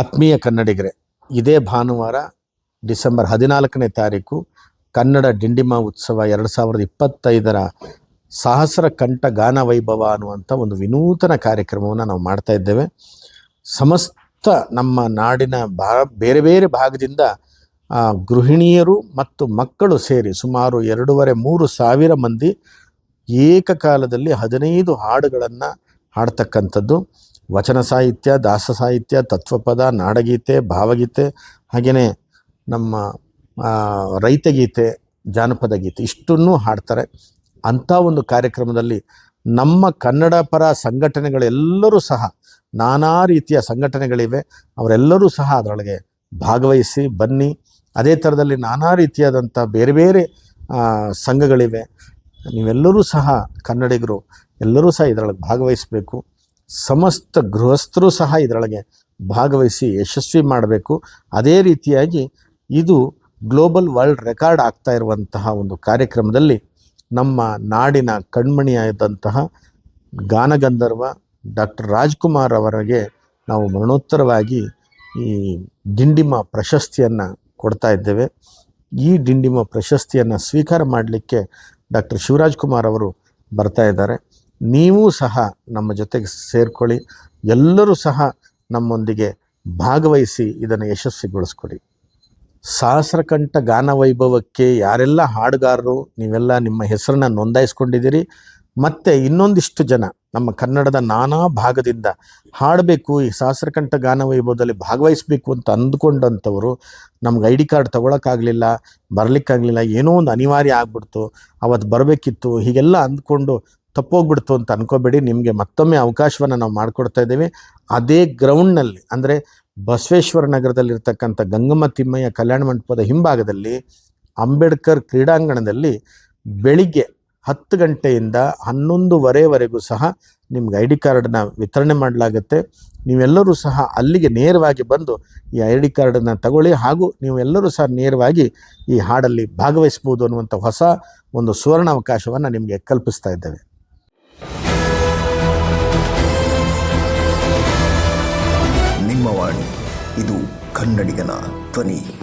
ಆತ್ಮೀಯ ಕನ್ನಡಿಗರೇ, ಇದೇ ಭಾನುವಾರ ಡಿಸೆಂಬರ್ ಹದಿನಾಲ್ಕನೇ ತಾರೀಕು, ಕನ್ನಡ ಡಿಂಡಿಮ ಉತ್ಸವ ಎರಡು ಸಾವಿರದ ಇಪ್ಪತ್ತೈದರ ಸಹಸ್ರ ಕಂಠ ಗಾನ ವೈಭವ ಅನ್ನುವಂಥ ಒಂದು ವಿನೂತನ ಕಾರ್ಯಕ್ರಮವನ್ನು ನಾವು ಮಾಡ್ತಾ ಇದ್ದೇವೆ. ಸಮಸ್ತ ನಮ್ಮ ನಾಡಿನ ಭಾ ಬೇರೆ ಬೇರೆ ಭಾಗದಿಂದ ಗೃಹಿಣಿಯರು ಮತ್ತು ಮಕ್ಕಳು ಸೇರಿ ಸುಮಾರು ಎರಡೂವರೆ ಮೂರು ಸಾವಿರ ಮಂದಿ ಏಕಕಾಲದಲ್ಲಿ ಹದಿನೈದು ಹಾಡುಗಳನ್ನು ಹಾಡ್ತಕ್ಕಂಥದ್ದು. ವಚನ ಸಾಹಿತ್ಯ, ದಾಸ ಸಾಹಿತ್ಯ, ತತ್ವಪದ, ನಾಡಗೀತೆ, ಭಾವಗೀತೆ, ಹಾಗೆಯೇ ನಮ್ಮ ರೈತಗೀತೆ, ಜಾನಪದ ಗೀತೆ ಇಷ್ಟನ್ನೂ ಹಾಡ್ತಾರೆ. ಅಂಥ ಒಂದು ಕಾರ್ಯಕ್ರಮದಲ್ಲಿ ನಮ್ಮ ಕನ್ನಡ ಪರ ಸಂಘಟನೆಗಳೆಲ್ಲರೂ ಸಹ ನಾನಾ ರೀತಿಯ ಸಂಘಟನೆಗಳಿವೆ. ಅವರೆಲ್ಲರೂ ಸಹ ಅದರೊಳಗೆ ಭಾಗವಹಿಸಿ ಬನ್ನಿ. ಅದೇ ಥರದಲ್ಲಿ ನಾನಾ ರೀತಿಯಾದಂಥ ಬೇರೆ ಬೇರೆ ಸಂಘಗಳಿವೆ. ನೀವೆಲ್ಲರೂ ಸಹ ಕನ್ನಡಿಗರು ಎಲ್ಲರೂ ಸಹ ಇದರೊಳಗೆ ಭಾಗವಹಿಸಬೇಕು. ಸಮಸ್ತ ಗೃಹಸ್ಥರು ಸಹ ಇದರೊಳಗೆ ಭಾಗವಹಿಸಿ ಯಶಸ್ವಿ ಮಾಡಬೇಕು. ಅದೇ ರೀತಿಯಾಗಿ ಇದು ಗ್ಲೋಬಲ್ ವರ್ಲ್ಡ್ ರೆಕಾರ್ಡ್ ಆಗ್ತಾ ಇರುವಂತಹ ಒಂದು ಕಾರ್ಯಕ್ರಮದಲ್ಲಿ ನಮ್ಮ ನಾಡಿನ ಕಣ್ಮಣಿಯಾದಂತಹ ಗಾನಗಂಧರ್ವ ಡಾಕ್ಟರ್ ರಾಜ್ಕುಮಾರ್ ಅವರಿಗೆ ನಾವು ಮರಣೋತ್ತರವಾಗಿ ಈ ಡಿಂಡಿಮ ಪ್ರಶಸ್ತಿಯನ್ನು ಕೊಡ್ತಾ ಇದ್ದೇವೆ. ಈ ಡಿಂಡಿಮ ಪ್ರಶಸ್ತಿಯನ್ನು ಸ್ವೀಕಾರ ಮಾಡಲಿಕ್ಕೆ ಡಾಕ್ಟರ್ ಶಿವರಾಜ್ ಕುಮಾರ್ ಅವರು ಬರ್ತಾ ಇದ್ದಾರೆ. ನೀವು ಸಹ ನಮ್ಮ ಜೊತೆಗೆ ಸೇರಿಕೊಳ್ಳಿ. ಎಲ್ಲರೂ ಸಹ ನಮ್ಮೊಂದಿಗೆ ಭಾಗವಹಿಸಿ ಇದನ್ನು ಯಶಸ್ವಿಗೊಳಿಸ್ಕೊಡಿ ಸಹಸ್ರಕಂಠ ಗಾನ ವೈಭವಕ್ಕೆ ಯಾರೆಲ್ಲ ಹಾಡುಗಾರರು, ನೀವೆಲ್ಲ ನಿಮ್ಮ ಹೆಸರನ್ನ ನೋಂದಾಯಿಸ್ಕೊಂಡಿದ್ದೀರಿ. ಮತ್ತು ಇನ್ನೊಂದಿಷ್ಟು ಜನ ನಮ್ಮ ಕನ್ನಡದ ನಾನಾ ಭಾಗದಿಂದ ಹಾಡಬೇಕು, ಈ ಸಹಸ್ರಕಂಠ ಗಾನ ವೈಭವದಲ್ಲಿ ಭಾಗವಹಿಸಬೇಕು ಅಂತ ಅಂದ್ಕೊಂಡಂಥವರು ನಮ್ಗೆ ಐ ಡಿ ಕಾರ್ಡ್ ತೊಗೊಳಕ್ಕಾಗಲಿಲ್ಲ, ಬರಲಿಕ್ಕಾಗಲಿಲ್ಲ, ಏನೋ ಒಂದು ಅನಿವಾರ್ಯ ಆಗ್ಬಿಡ್ತು. ಅವತ್ತು ಬರಬೇಕಿತ್ತು, ಹೀಗೆಲ್ಲ ಅಂದ್ಕೊಂಡು ತಪ್ಪೋಗ್ಬಿಡ್ತು ಅಂತ ಅನ್ಕೋಬೇಡಿ. ನಿಮಗೆ ಮತ್ತೊಮ್ಮೆ ಅವಕಾಶವನ್ನು ನಾವು ಮಾಡಿಕೊಡ್ತಾ ಇದ್ದೇವೆ. ಅದೇ ಗ್ರೌಂಡ್ನಲ್ಲಿ ಅಂದರೆ ಬಸವೇಶ್ವರ ನಗರದಲ್ಲಿರ್ತಕ್ಕಂಥ ಗಂಗಮ್ಮ ತಿಮ್ಮಯ್ಯ ಕಲ್ಯಾಣ ಮಂಟಪದ ಹಿಂಭಾಗದಲ್ಲಿ ಅಂಬೇಡ್ಕರ್ ಕ್ರೀಡಾಂಗಣದಲ್ಲಿ ಬೆಳಿಗ್ಗೆ ಹತ್ತು ಗಂಟೆಯಿಂದ ಹನ್ನೊಂದುವರೆವರೆಗೂ ಸಹ ನಿಮ್ಗೆ ಐ ಡಿ ಕಾರ್ಡನ್ನ ವಿತರಣೆ ಮಾಡಲಾಗುತ್ತೆ. ನೀವೆಲ್ಲರೂ ಸಹ ಅಲ್ಲಿಗೆ ನೇರವಾಗಿ ಬಂದು ಈ ಐ ಡಿ ಕಾರ್ಡನ್ನು ತಗೊಳ್ಳಿ. ಹಾಗೂ ನೀವೆಲ್ಲರೂ ಸಹ ನೇರವಾಗಿ ಈ ಹಾಡಲ್ಲಿ ಭಾಗವಹಿಸ್ಬೋದು ಅನ್ನುವಂಥ ಹೊಸ ಒಂದು ಸುವರ್ಣ ಅವಕಾಶವನ್ನು ನಿಮಗೆ ಕಲ್ಪಿಸ್ತಾ ಇದ್ದೇವೆ. ಇದು ಕನ್ನಡಿಗನ ಧ್ವನಿ.